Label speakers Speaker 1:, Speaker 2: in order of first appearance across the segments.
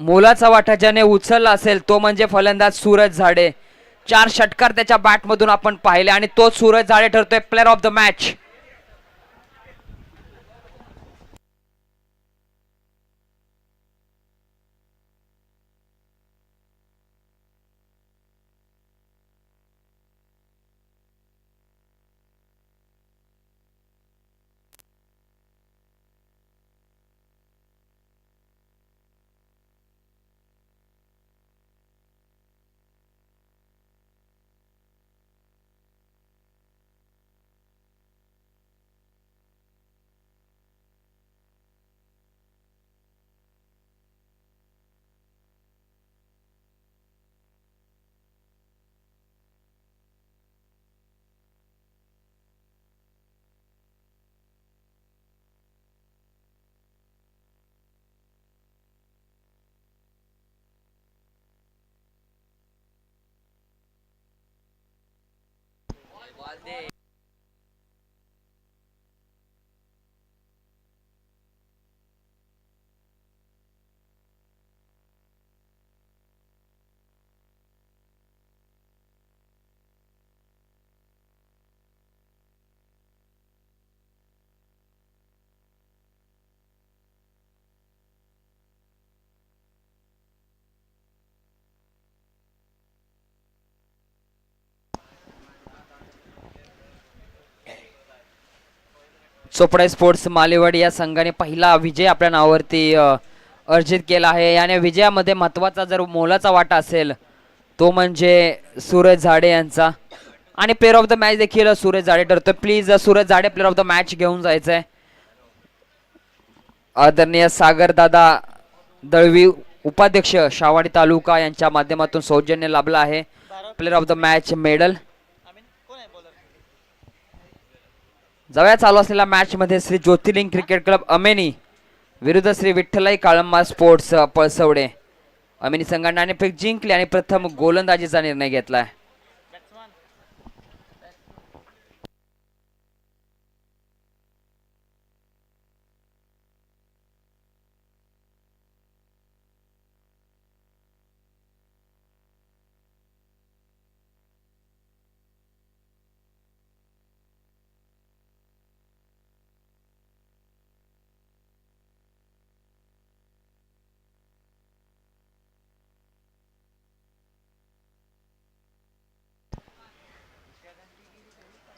Speaker 1: मोलाचा वाटा ज्याने उचलला असेल तो म्हणजे फलंदाज सूरज झाडे. चार षटकार त्याच्या बॅटमधून आपण पाहिले आणि तो सूरज झाडे ठरतोय player of the match 안돼 Chopda sports Malewadi या संघाने पहिला विजय आपल्या नावावरती अर्जित केला आहे. याने विजयामध्ये महत्त्वाचा जर मोलाचा वाटा असेल तो म्हणजे सूरज झाडे यांचा. आणि प्लेअर ऑफ द मॅच देखील सूरज झाडे ठरतो प्लीज सूरज झाडे प्लेअर ऑफ द मॅच घेऊन जायचंय. आदरणीय सागरदादा दळवी उपाध्यक्ष शावाडी तालुका यांच्या माध्यमातून सौजन्य लाभला आहे. Player of the match medal जवळ चालू असलेल्या मॅचमध्ये श्री ज्योतिर्लिंग क्रिकेट क्लब अमेनी विरुद्ध श्री विठ्ठलाई काळंबा स्पोर्ट्स पळसवडे. अमेनी संघाने नाणेफेक जिंकली आणि प्रथम गोलंदाजीचा निर्णय घेतला आहे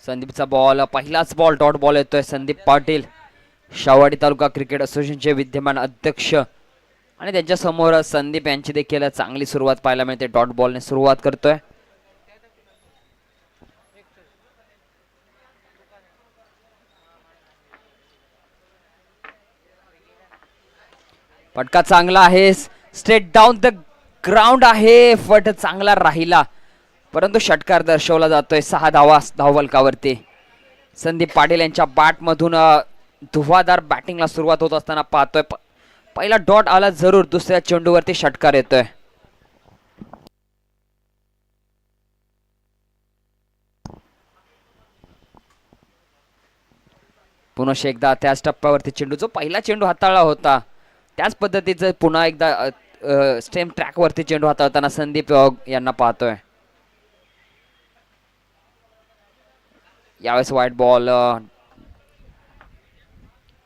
Speaker 1: संदीपचा बॉल पहिलाच बॉल डॉट बॉल येतोय. संदीप पाटील शावाडी तालुका क्रिकेट असोसिएशनचे विद्यमान अध्यक्ष. आणि त्यांच्यासमोर संदीप यांची देखील चांगली सुरुवात पाहायला मिळते. डॉट बॉलने सुरुवात करतोय. फटका चांगला आहे. स्ट्रेट डाऊन द ग्राउंड आहे. फट चांगला राहिला. परंतु षटकार दर्शवला जातोय सहा धावा धावलकावरती. संदीप पाटील यांच्या बॅटमधून अ, धुवाधार बॅटिंगला सुरुवात होत असताना पाहतोय. प- पहिला डॉट आला जरूर दुसऱ्या चेंडूवरती षटकार येतोय. पुनश एकदा त्याच टप्प्यावरती चेंडू जो पहिला चेंडू हाताळला होता त्याच पद्धतीचं पुन्हा एकदा स्टेम ट्रॅकवरती चेंडू हाताळताना संदीप यांना पाहतोय. यावेळेस वाईट बॉल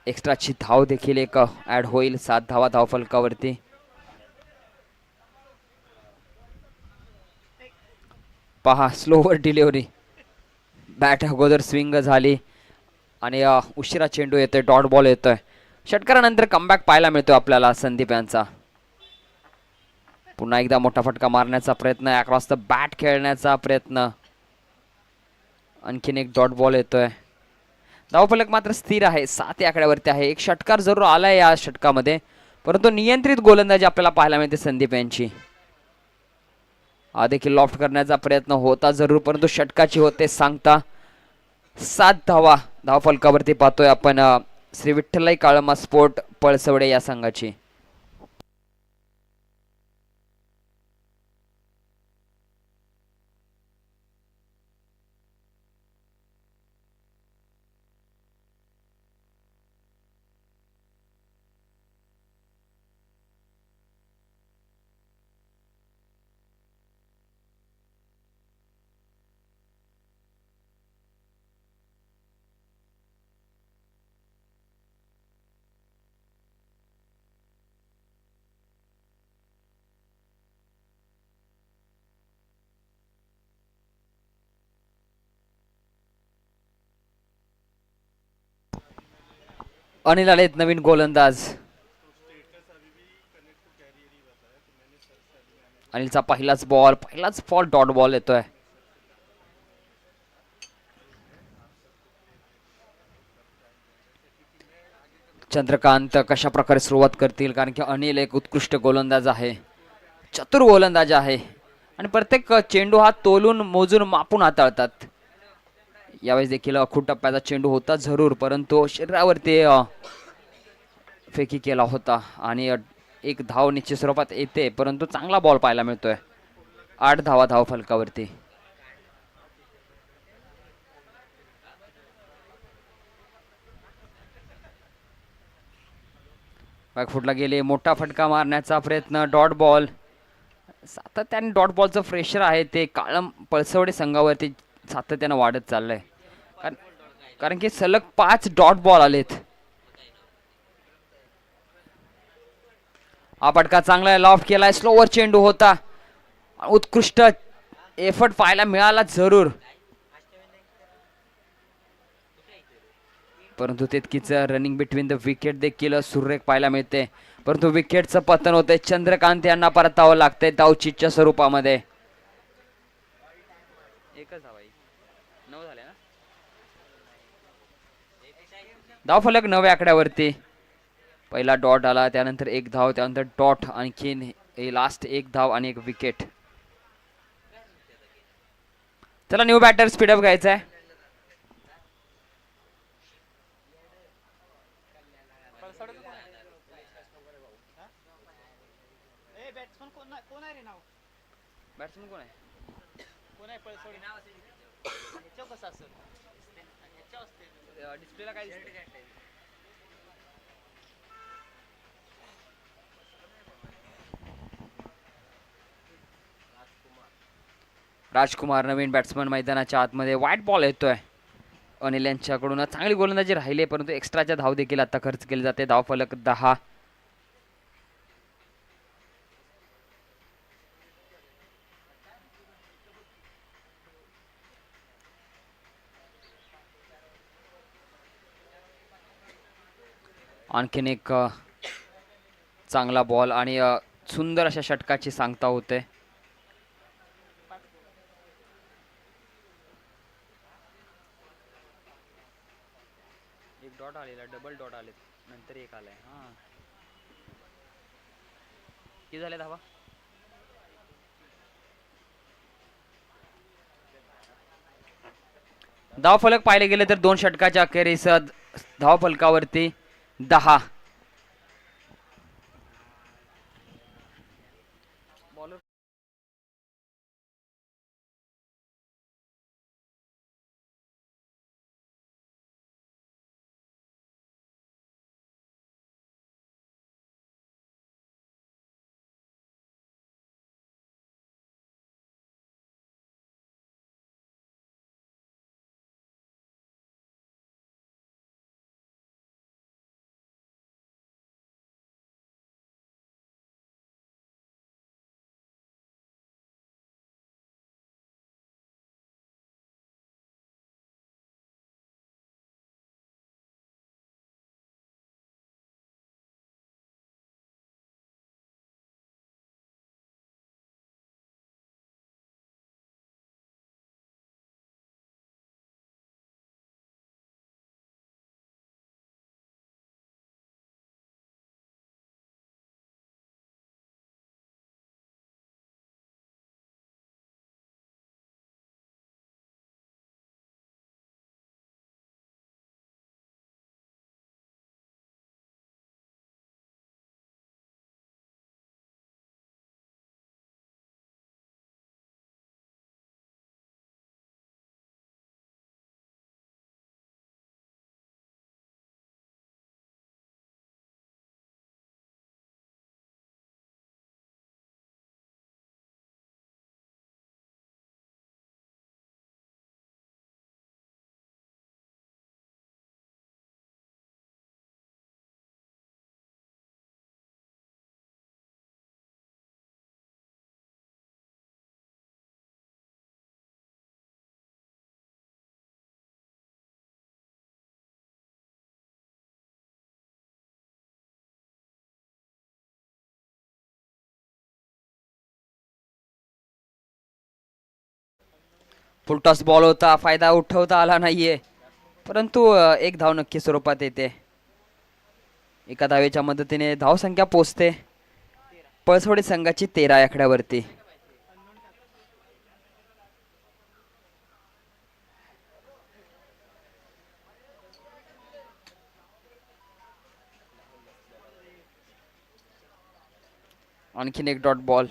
Speaker 1: एक्स्ट्राची धाव देखील एक ऍड होईल. सात धावा धाव फलकावरती पहा स्लोवर डिलिव्हरी बॅट अगोदर स्विंग झाली आणि उशिरा चेंडू येतोय डॉट बॉल येतोय. षटकारानंतर कमबॅक पाहायला मिळतो आपल्याला संदीप यांचा. पुन्हा एकदा मोठा फटका मारण्याचा प्रयत्न अक्रॉस द बॅट खेळण्याचा प्रयत्न. आणखीन एक डॉट बॉल येतोय. धावफलक मात्र स्थिर आहे. सात या आकड्यावरती आहे. एक षटकार जरूर आलाय या षटकामध्ये. परंतु नियंत्रित गोलंदाजी आपल्याला पाहायला मिळते संदीप यांची. हा देखील लॉफ्ट करण्याचा प्रयत्न होता जरूर परंतु षटकाची होते सांगता सात धावा धावफलकावरती पाहतोय आपण श्री विठ्ठलाई काळमा स्पोर्ट पळसवडे या संघाची. अनिल आलेत नवीन गोलंदाज. अनिलचा पहिलाच बॉल पहिलाच फॉल डॉट बॉल येतोय. चंद्रकांत कशा प्रकारे सुरुवात करतील? कारण की अनिल एक उत्कृष्ट गोलंदाज आहे. चतुर गोलंदाज आहे. आणि प्रत्येक चेंडू हा तोलून मोजून मापून हाताळतात. यावेळेस देखील खूप टप्प्याचा चेंडू होता जरूर. परंतु शरीरावरती फेकी केला होता आणि एक धाव निश्चित स्वरूपात येते. परंतु चांगला बॉल पाहायला मिळतोय. आठ धावा धाव फलकावरती. बॅकफुटला गेले. मोठा फटका मारण्याचा प्रयत्न. Dot ball. सातत्याने डॉट बॉलचं फ्रेशर आहे ते काळम पळसवडे संघावरती सातत्यानं वाढत चाललंय. कारण की सलग पाच डॉट बॉल आलेत. हा फटका चांगला आहे लॉफ्ट केलाय स्लोवर चेंडू होता. उत्कृष्ट एफर्ट पाहायला मिळाला जरूर. परंतु तितकीच रनिंग बिटवीन द विकेट देखील सुरेख पाहायला मिळते. परंतु विकेटचं पतन होते चंद्रकांत यांना परतावं लागतंय धावचीच्या स्वरूपामध्ये एकच धाव नऊ झाले ना धाव फलक नव्या आकड्यावरती. पहिला डॉट आला त्यानंतर एक धाव त्यानंतर डॉट आणखीन लास्ट एक धाव आणि एक विकेट चला न्यू बॅटर स्पीडअप घ्यायचा आहे
Speaker 2: बॅट्समन कोण आहे?
Speaker 1: डिस्प्लेला काय राजकुमार नवीन बॅट्समन मैदानाच्या आतमध्ये वाईट बॉल येतोय. अनिल यांच्याकडून चांगली गोलंदाजी राहिली परंतु एक्स्ट्राच्या धाव देखील आता खर्च केले जाते. धाव फलक दहा. आणखीन एक चांगला बॉल आणि सुंदर अशा षटकाची सांगता होते. एक डॉट आलेला डबल डॉट आले नंतर एक आलाय. हा. किती झाले धावा धाव फलक पाहिले गेले तर दोन षटकाच्या अखेरीस धावफलकावरती धाव फुलटॉस बॉल होता फायदा उठवता आला नाहीये. परंतु एक धाव नक्की स्वरूपात येते. एका धावेच्या मदतीने धावसंख्या पोचते. पळसवडी संघाची तेरा आखड्यावरती आणखीन एक डॉट बॉल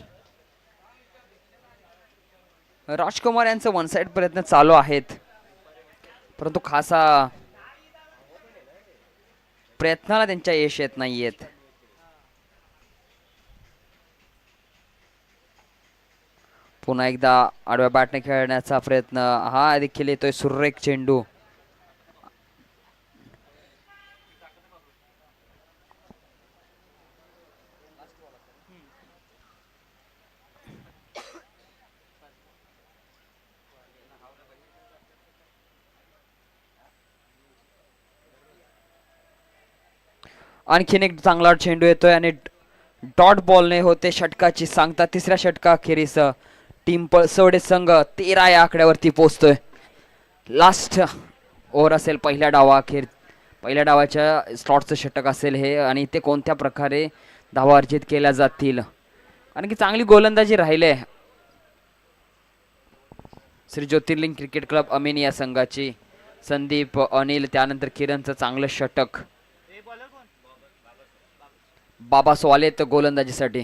Speaker 1: राजकुमार यांचं वन साईड प्रयत्न चालू आहेत. परंतु खासा प्रयत्नाला त्यांच्या यश येत नाहीयेत. पुन्हा एकदा आडव्या बॅटने खेळण्याचा प्रयत्न. हा देखील येतोय सुरेख चेंडू. आणखीन एक चांगला चेंडू येतोय आणि डॉट बॉलने होते षटकाची सांगता तिसऱ्या षटकाखेरीस टीम पळसवडे संघ तेरा या आकड्यावरती पोहोचतोय. लास्ट ओव्हर असेल पहिल्या डावाखेर पहिल्या डावाच्या स्लॉटचं षटक असेल हे आणि ते कोणत्या प्रकारे धावा अर्जित केल्या जातील? कारण की चांगली गोलंदाजी राहिले श्री ज्योतिर्लिंग क्रिकेट क्लब अमेन या संघाची संदीप अनिल त्यानंतर किरणचं चांगलं षटक. बाबा स्वालेत गोलंदाजीसाठी.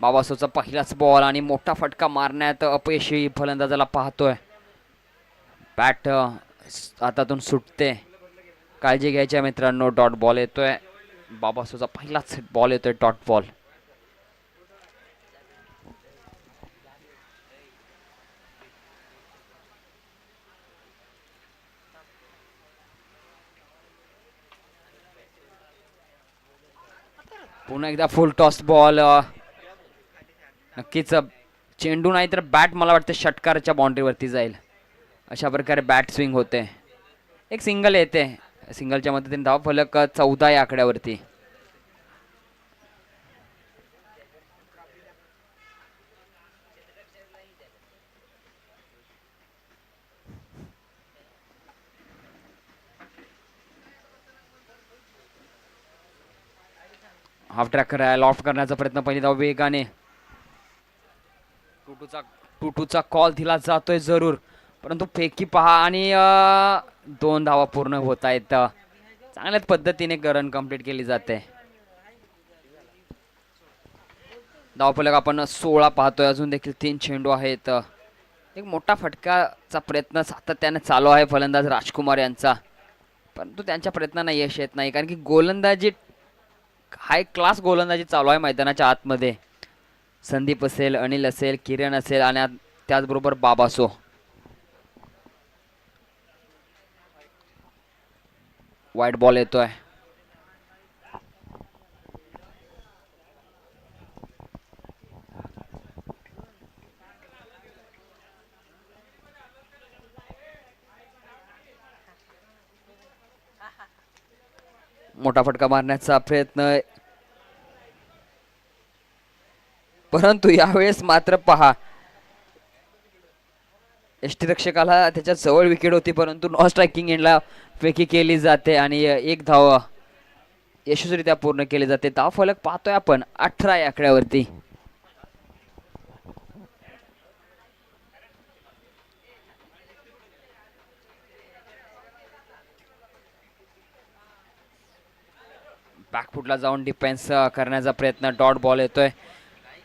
Speaker 1: बाबासोचा पहिलाच बॉल आणि मोठा फटका मारण्यात अपयशी फलंदाजाला पाहतोय. बॅट हातातून सुटते. काळजी घ्यायच्या मित्रांनो डॉट बॉल येतोय. बाबासोचा पहिलाच बॉल येतोय डॉट बॉल पुन्हा एकदा फुल टॉस बॉल नक्कीच चेंडू नाही तर बॅट मला वाटतं षटकारच्या बाउंड्रीवरती जाईल. अशा प्रकारे बॅट स्विंग होते. एक सिंगल येते. सिंगलच्या मदतीने धाव फलक चौदा या आकड्यावरती. हाफ ट्रॅक करायला लॉफ्ट करण्याचा प्रयत्न पहिली धाव वेगाने. टुटूचा टुटूचा कॉल दिला जातोय जरूर. परंतु फेकी पहा आणि दोन धावा पूर्ण होत आहेत. चांगल्याच पद्धतीने रन कंप्लीट केली जाते. धावफलक आपण सोळा पाहतोय. अजून देखील तीन चेंडू आहेत. एक मोठा फटकाचा प्रयत्न सातत्याने चालू आहे फलंदाज राजकुमार यांचा. परंतु त्यांच्या प्रयत्नांना यश येत नाही. कारण की गोलंदाजी हाय क्लास गोलंदाजी चालू आहे मैदानाच्या आतमध्ये. संदीप असेल अनिल असेल किरण असेल आणि त्याचबरोबर बाबासो. वाईट बॉल येतोय. मोठा फटका मारण्याचा प्रयत्न. परंतु यावेळेस मात्र पहा. यष्टीरक्षकाला त्याच्याजवळ विकेट होती परंतु नॉन स्ट्रायकिंग एंडला फेकी केली जाते आणि एक धाव यशस्वीरित्या पूर्ण केली जाते. धाव फलक पाहतोय आपण अठरा आकड्यावरती. बॅकफुटला जाऊन डिफेन्स करण्याचा प्रयत्न. डॉट बॉल येतोय.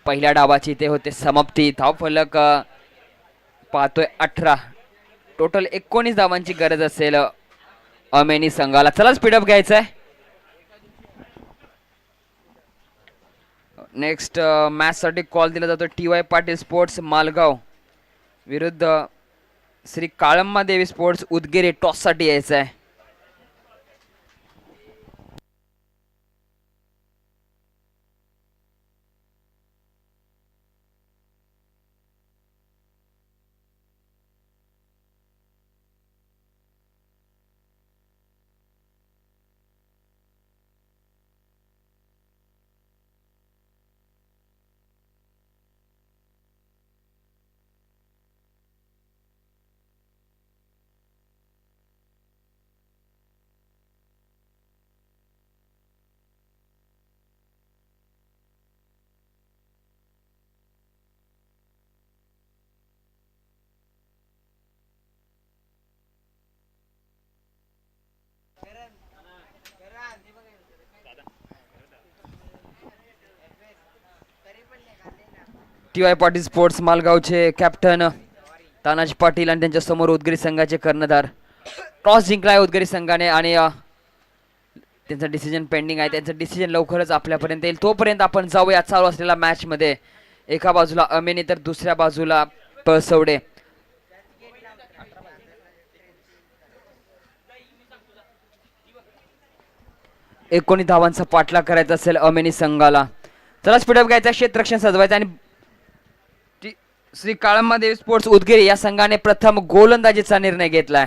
Speaker 1: पहिल्या डावाची ते होते समाप्ती. धावफलक पाहतोय अठरा. टोटल एकोणीस धावांची गरज असेल अमेनी संघाला. चला स्पीडअप घ्यायचा आहे नेक्स्ट मॅचसाठी कॉल दिला जातो T Y Patil sports Malgaon. विरुद्ध श्री काळम्मा देवी स्पोर्ट्स उदगिरे टॉससाठी यायचं आहे टी वाय पाटील स्पोर्ट्स मालगावचे कॅप्टन तानाजी पाटील आणि त्यांच्यासमोर समोर संघाचे कर्णधार. टॉस जिंकलाय उदगीर संघाने आणि त्यांचं डिसिजन पेंडिंग आहे. त्यांचं डिसिजन लवकरच आपल्यापर्यंत येईल. तोपर्यंत आपण जाऊया. चालू असलेल्या मॅचमध्ये एका बाजूला अमेनी तर दुसऱ्या बाजूला पळसवडे. एकोणीस धावांचा पाठलाग करायचा असेल अमेनी संघाला. चला स्पीडअप घ्यायचा. क्षेत्ररक्षण सजवायचं आणि श्री काळंबादेवी स्पोर्ट्स उदगीर या संघाने प्रथम गोलंदाजीचा निर्णय घेतलाय.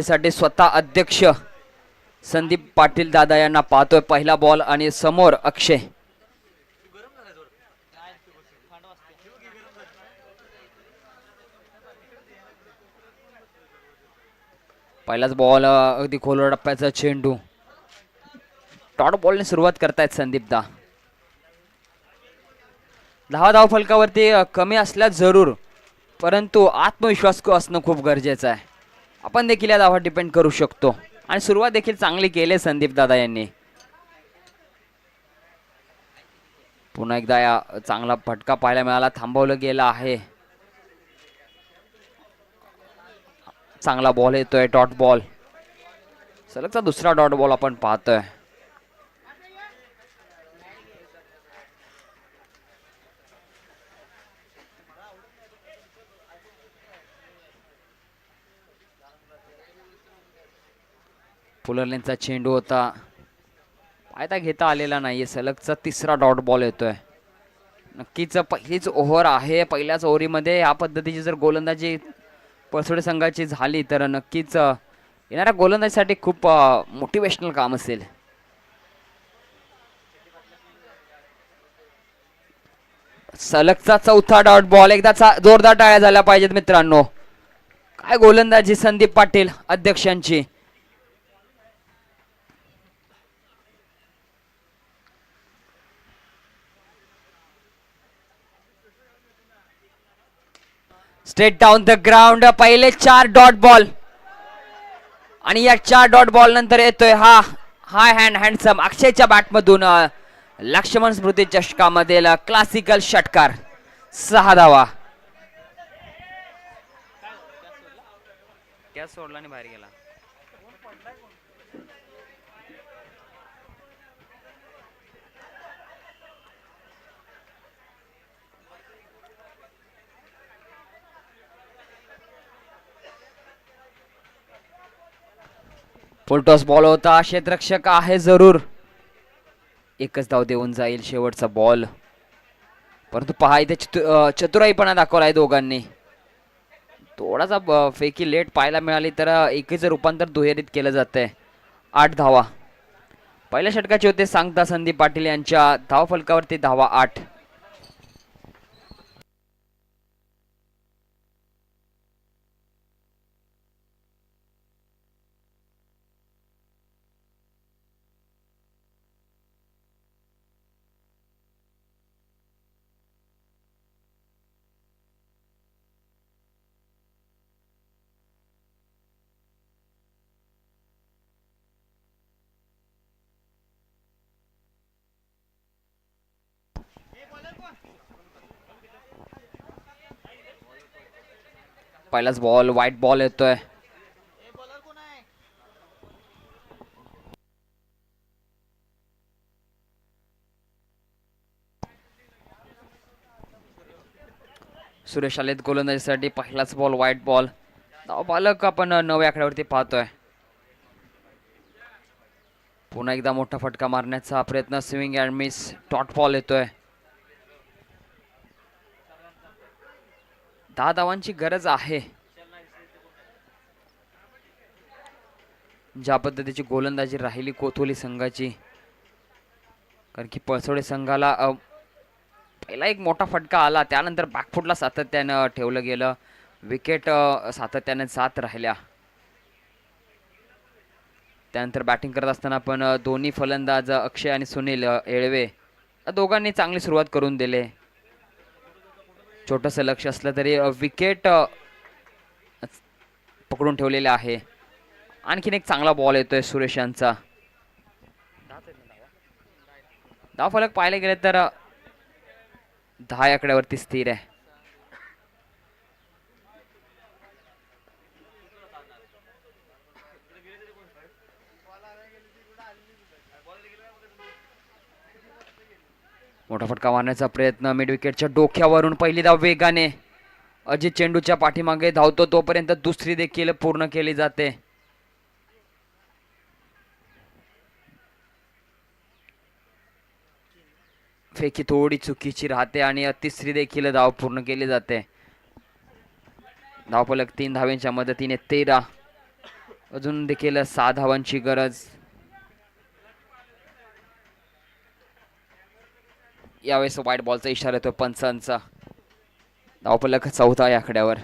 Speaker 1: साठी स्वतः अध्यक्ष संदीप पाटील दादा यांना पाहतोय पहिला बॉल आणि समोर अक्षय. पहिलाच बॉल अगदी खोलवर टप्प्याचा चेंडू. टॉट बॉलने सुरुवात करतायत संदीप दा. दहा धाव फलकावरती कमी असल्या जरूर परंतु आत्मविश्वास असणं खूप गरजेचं आहे. आपण देखील या धावा डिपेंड करू शकतो. आणि सुरुवात देखील चांगली केली संदीप दादा यांनी. पुन्हा एकदा या चांगला फटका पाहायला मिळाला थांबवलं गेलं आहे. चांगला बॉल येतोय डॉट बॉल सलगचा दुसरा डॉट बॉल आपण पाहतोय. फुलरलेनचा चेंडू होता. फायदा घेता आलेला नाहीये. सलगचा तिसरा डॉट बॉल येतोय. नक्कीच पहिलीच ओव्हर आहे. पहिल्याच ओव्हरीमध्ये या पद्धतीची जर गोलंदाजी पळसोडे संघाची झाली तर नक्कीच येणाऱ्या गोलंदाजीसाठी खूप मोटिवेशनल काम असेल. सलगचा चौथा डॉट बॉल एकदा चा- जोरदार टाळ्या झाल्या पाहिजेत मित्रांनो. काय गोलंदाजी? संदीप पाटील अध्यक्षांची. स्ट्रेट डाऊन द ग्राउंड पहिले चार डॉट बॉल आणि या चार डॉट बॉल नंतर येतोय हा हाय हँड हँडसम अक्षयच्या बॅटमधून लक्ष्मण स्मृती चषकामधील क्लासिकल षटकार. सहा धावा. सोडला आणि बाहेर गेला. फुलटॉस बॉल होता. क्षेत्रक्षक आहे जरूर. एकच धाव देऊन जाईल शेवटचा बॉल परंतु पहा इथे चतु- अं, दाखवला आहे दोघांनी. थोडासा फेकी लेट पाहायला मिळाली तर एकीचं रूपांतर दुहेरीत केलं जातंय. आठ धावा. पहिल्या षटकाचे होते सांगता संदीप पाटील यांच्या. धाव फलकावरती धावा आठ. पहिलाच बॉल वाईट बॉल येतोय. सुरेश आलेत गोलंदाजीसाठी पहिलाच बॉल वाईट बॉल धाव पालक आपण नव्या आकड्यावरती पाहतोय. पुन्हा एकदा मोठा फटका मारण्याचा प्रयत्न swing and miss dot ball येतोय. दहा धावांची गरज आहे. ज्या पद्धतीची गोलंदाजी राहिली कोथोली संघाची. कारण की पळसोडे संघाला पहिला एक मोठा फटका आला त्यानंतर बॅकफुटला सातत्यानं ठेवलं गेलं. विकेट सातत्याने जात राहिल्या. त्यानंतर बॅटिंग करत असताना पण दोन्ही फलंदाज अक्षय आणि सुनील येळवे दोघांनी चांगली सुरुवात करून दिले. छोटंसं लक्ष असलं तरी विकेट पकडून ठेवलेले आहे. आणखीन एक चांगला बॉल येतोय सुरेश यांचा. धाव फलक पाहायला गेले तर दहा आकड्यावरती स्थिर आहे. मोठा फटका मारण्याचा प्रयत्न मिडविकेटच्या डोक्यावरून पहिली धाव वेगाने. अजित चेंडूच्या पाठीमागे धावतो. तोपर्यंत दुसरी देखील पूर्ण केली जाते. फेकी थोडी चुकीची राहते आणि तिसरी देखील धाव पूर्ण केली जाते. धावफलक तीन धावेंच्या मदतीने तेरा. अजून देखील सहा धावांची गरज. यावेळेस वाईट बॉलचा इशारा येतो पंचांचा धावपलक चौथा या आकड्यावर.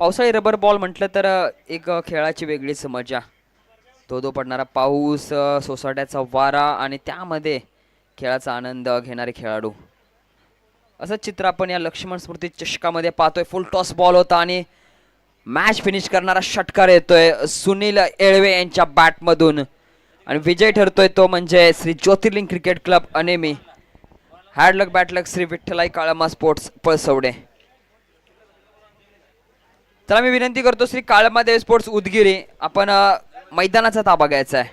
Speaker 1: पावसाळी रबर बॉल म्हटलं तर एक खेळाची वेगळीच मजा. तो दो पडणारा पाऊस सोसाट्याचा वारा आणि त्यामध्ये खेळाचा आनंद घेणारे खेळाडू. असं चित्र आपण या लक्ष्मण स्मृती चषकामध्ये पाहतोय. फुल टॉस बॉल होता आणि मॅच फिनिश करणारा षटकार येतोय. सुनील येळवे यांच्या बॅटमधून आणि विजय ठरतोय तो म्हणजे Shri Jyotirling cricket club Anemi. Hard luck bad luck Shri Vitthalai Kalma sports Palaswade चला मी विनंती करतो श्री काळमादेव स्पोर्ट्स उदगिरी. आपण मैदानाचा ताबा घ्यायचा आहे.